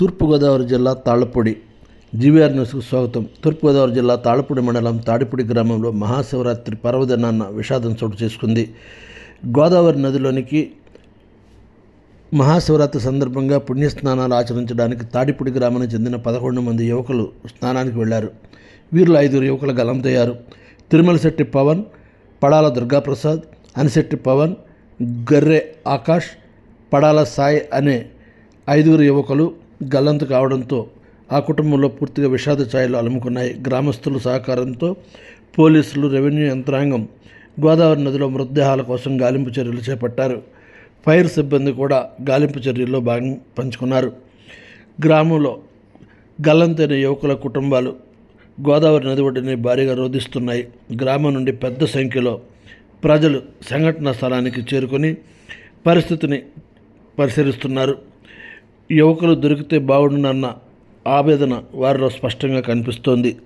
తూర్పుగోదావరి జిల్లా తాళ్ళపూడి జీవీఆర్ న్యూస్కు స్వాగతం. తూర్పుగోదావరి జిల్లా తాళ్ళపూడి మండలం తాడిపూడి గ్రామంలో మహాశివరాత్రి పర్వదినాన్న విషాదం చోటు చేసుకుంది. గోదావరి నదిలోనికి మహాశివరాత్రి సందర్భంగా పుణ్యస్నానాలు ఆచరించడానికి తాడిపూడి గ్రామానికి చెందిన పదకొండు మంది యువకులు స్నానానికి వెళ్ళారు. వీరిలో ఐదుగురు యువకులు గలంతయ్యారు. తిరుమలశెట్టి పవన్ పడాల దుర్గాప్రసాద్ అనిశెట్టి పవన్ గర్రె ఆకాష్ పడాల సాయి అనే ఐదుగురు యువకులు గల్లంతు కావడంతో ఆ కుటుంబంలో పూర్తిగా విషాద ఛాయలు అలుముకున్నాయి. గ్రామస్తుల సహకారంతో పోలీసులు రెవెన్యూ యంత్రాంగం గోదావరి నదిలో మృతదేహాల కోసం గాలింపు చర్యలు చేపట్టారు. ఫైర్ సిబ్బంది కూడా గాలింపు చర్యల్లో భాగం పంచుకున్నారు. గ్రామంలో గల్లంతైన యువకుల కుటుంబాలు గోదావరి నది ఒడ్డుని భారీగా రోధిస్తున్నాయి. గ్రామం నుండి పెద్ద సంఖ్యలో ప్రజలు సంఘటన స్థలానికి చేరుకొని పరిస్థితిని పరిశీలిస్తున్నారు. యువకులు దొరికితే బాగుండునన్న ఆవేదన వారిలో స్పష్టంగా కనిపిస్తోంది.